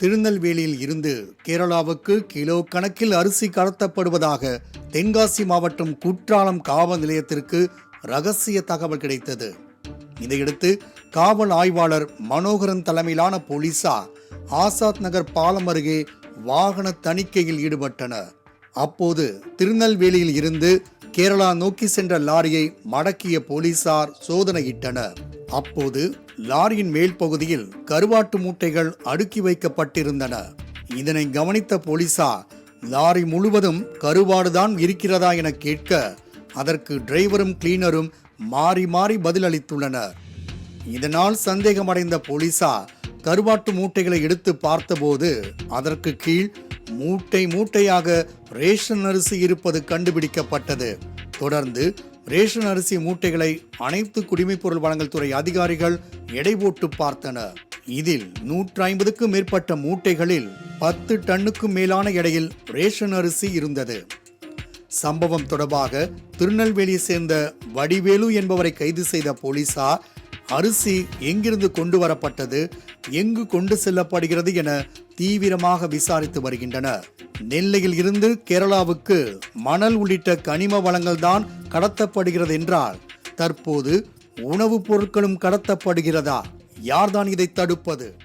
திருநெல்வேலியில் இருந்து கேரளாவுக்கு கிலோ கணக்கில் அரிசி கடத்தப்படுவதாக தென்காசி மாவட்டம் குற்றாலம் காவல் நிலையத்திற்கு ரகசிய தகவல் கிடைத்தது. இதையடுத்து காவல் ஆய்வாளர் மனோகரன் தலைமையிலான போலீசார் ஆசாத் நகர் பாலம் அருகே வாகன தணிக்கையில் ஈடுபட்டனர். அப்போது திருநெல்வேலியில் இருந்து கேரளா நோக்கி சென்ற லாரியை மடக்கிய போலீசார் சோதனையிட்டனர். அப்போது லாரியின் மேல் பகுதியில் கருவாட்டு மூட்டைகள் அடுக்கி வைக்கப்பட்டிருந்தன. இதனை கவனித்த போலீசார் லாரி முழுவதும் கருவாடுதான் இருக்கிறதா என கேட்க அதற்கு டிரைவரும் கிளீனரும் மாறி மாறி பதிலளித்துள்ளனர். இதனால் சந்தேகமடைந்த போலீசார் கருவாட்டு மூட்டைகளை எடுத்து பார்த்தபோது அதற்கு கீழ் மூட்டை மூட்டையாக ரேஷன் அரிசி இருப்பது கண்டுபிடிக்கப்பட்டது. தொடர்ந்து ரேஷன் அரிசி மூட்டைகளை அனைத்து குடிமைப்பொருள் வழங்கல் துறை அதிகாரிகள் எடை போட்டு பார்த்தனர். இதில் நூற்றி ஐம்பதுக்கும் மேற்பட்ட மூட்டைகளில் பத்து டன்னுக்கும் மேலான எடையில் ரேஷன் அரிசி இருந்தது. சம்பவம் தொடர்பாக திருநெல்வேலியை சேர்ந்த வடிவேலு என்பவரை கைது செய்த போலீசார் அரிசி எங்கிருந்து கொண்டு வரப்பட்டது எங்கு கொண்டு செல்லப்படுகிறது என தீவிரமாக விசாரித்து வருகின்றனர். நெல்லையில் இருந்து கேரளாவுக்கு மணல் உள்ளிட்ட கனிம வளங்கள் தான் கடத்தப்படுகிறது என்றால் தற்போது உணவுப் பொருட்களும் கடத்தப்படுகிறதா? யார்தான் இதை தடுப்பது?